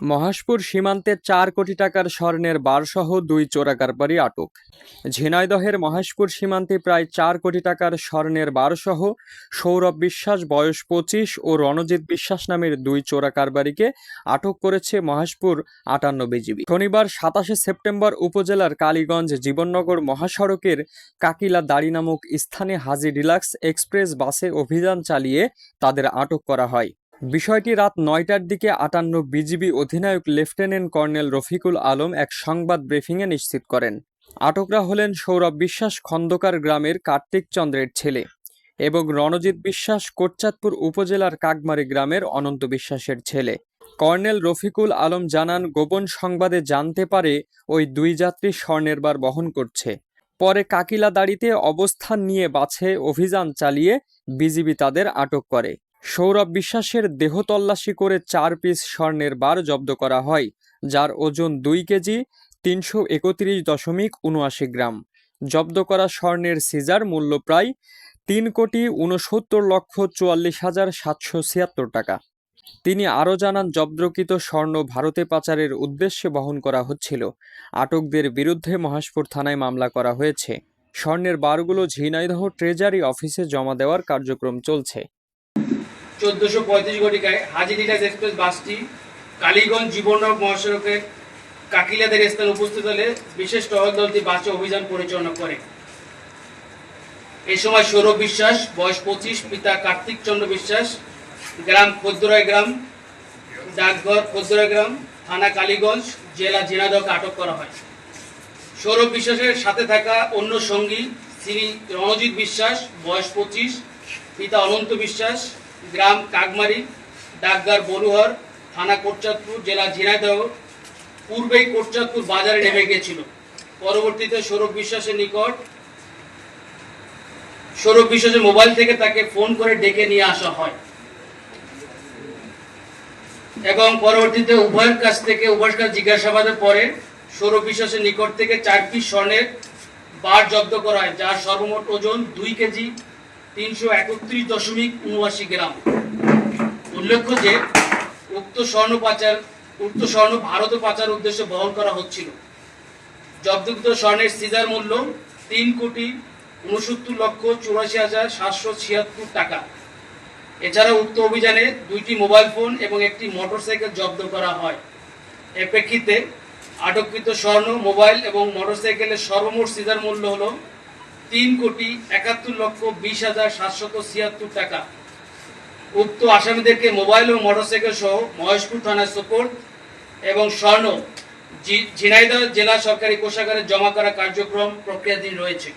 মহাশপুর সীমান্তে চার কোটি টাকার স্বর্ণের বারসহ দুই চোরাকারবারি আটক। ঝিনাইদহের মহেশপুর সীমান্তে প্রায় চার কোটি টাকার স্বর্ণের বারসহ সৌরভ বিশ্বাস বয়স পঁচিশ ও রণজিৎ বিশ্বাস নামের দুই চোরাকারবারিকে আটক করেছে মহেশপুর আটান্ন বিজিবি। শনিবার সাতাশে সেপ্টেম্বর উপজেলার কালীগঞ্জ জীবননগর মহাসড়কের কাকিলা দাড়ি নামক স্থানে হাজি ডিলাক্স এক্সপ্রেস বাসে অভিযান চালিয়ে তাদের আটক করা হয়। বিষয়টি রাত নয়টার দিকে আটান্ন বিজিবি অধিনায়ক লেফটেন্যান্ট কর্নেল রফিকুল আলম এক সংবাদ ব্রিফিংয়ে নিশ্চিত করেন। আটকরা হলেন সৌরভ বিশ্বাস খন্দকার গ্রামের কার্তিক চন্দ্রের ছেলে এবং রণজিৎ বিশ্বাস কোটচাঁদপুর উপজেলার কাকমারি গ্রামের অনন্ত বিশ্বাসের ছেলে। কর্নেল রফিকুল আলম জানান, গোপন সংবাদে জানতে পারে ওই দুই যাত্রী স্বর্ণের বার বহন করছে। পরে কাকিলা দাড়িতে অবস্থান নিয়ে বাছে অভিযান চালিয়ে বিজিবি তাদের আটক করে। সৌরভ বিশ্বাসের দেহ তল্লাশি করে চার পিস স্বর্ণের বার জব্দ করা হয়, যার ওজন দুই কেজি, তিনশো একত্রিশ দশমিক উনআশি গ্রাম। জব্দ করা স্বর্ণের সিজার মূল্য প্রায় তিন কোটি উনসত্তর লক্ষ চুয়াল্লিশ হাজার সাতশো ছিয়াত্তর টাকা। তিনি আরও জানান, জব্দকৃত স্বর্ণ ভারতে পাচারের উদ্দেশ্যে বহন করা হচ্ছিল। আটকদের বিরুদ্ধে মহাশপুর থানায় মামলা করা হয়েছে। স্বর্ণের বারগুলো ঝিনাইদহ ট্রেজারি অফিসে জমা দেওয়ার কার্যক্রম চলছে। চোদ্দশো পঁয়ত্রিশ ঘটিকায় হাজি এক্সপ্রেস বাসটি কালীগঞ্জ জীবননগর মহাসড়কের কাকিলাদের স্থানে উপস্থিত হলে বিশেষ টহল দলটি বাসে অভিযান পরিচালনা করে। এ সময় সৌরভ বিশ্বাস, বয়স পঁচিশ, পিতা কার্তিক চন্দ্র বিশ্বাস, গ্রাম খদ্দরাই গ্রাম, ডাকঘর খদ্দরাই গ্রাম, থানা কালীগঞ্জ, জেলা ঝিনাদহকে আটক করা হয়। সৌরভ বিশ্বাসের সাথে থাকা অন্য সঙ্গী শ্রী রণজিৎ বিশ্বাস, বয়স পঁচিশ, পিতা অনন্ত বিশ্বাস গ্রাম কাকমারি, ডাকঘর বলুহর, থানা কোটচাঁদপুর, জেলা ঝিনাইদহ, পূর্বেই কোটচাঁদপুর বাজারে নেমে গিয়েছিল। পরবর্তীতে সৌরভ বিশ্বাসের নিকট, সৌরভ বিশ্বাসের মোবাইল থেকে তাকে ফোন করে ডেকে নিয়ে আসা হয়। এবং পরবর্তীতে উভয়ের কাছ থেকে উভয়ের জিজ্ঞাসাবাদের পরে সৌরভ বিশ্বাসের নিকট থেকে চার পিস স্বর্ণের বার জব্দ করা হয়, যার সর্বমোট ওজন দুই কেজি তিনশো একত্রিশ দশমিক উনআশি গ্রাম। উল্লেখ্য যে, উক্ত স্বর্ণ পাচার, উক্ত স্বর্ণ ভারতে পাচার উদ্দেশ্যে বহন করা হচ্ছিল। জব্দকৃত স্বর্ণের সিজার মূল্য তিন কোটি উনসত্তর লক্ষ চুরাশি হাজার সাতশো ছিয়াত্তর টাকা। এছাড়া উক্ত অভিযানে দুইটি মোবাইল ফোন এবং একটি মোটরসাইকেল জব্দ করা হয়। এর প্রেক্ষিতে আটককৃত স্বর্ণ, মোবাইল এবং মোটরসাইকেলের সর্বমোট সিজার মূল্য হলো তিন কোটি একাত্তর লক্ষ বিশ হাজার সাতশত ছিয়াত্তর টাকা। উক্ত আসামিদেরকে মোবাইল ও মোটরসাইকেল সহ মহেশপুর থানায় সোপোর্ট এবং স্বর্ণ ঝিনাইদহ জেলা সরকারি কোষাগারে জমা করা কার্যক্রম প্রক্রিয়াধীন রয়েছে।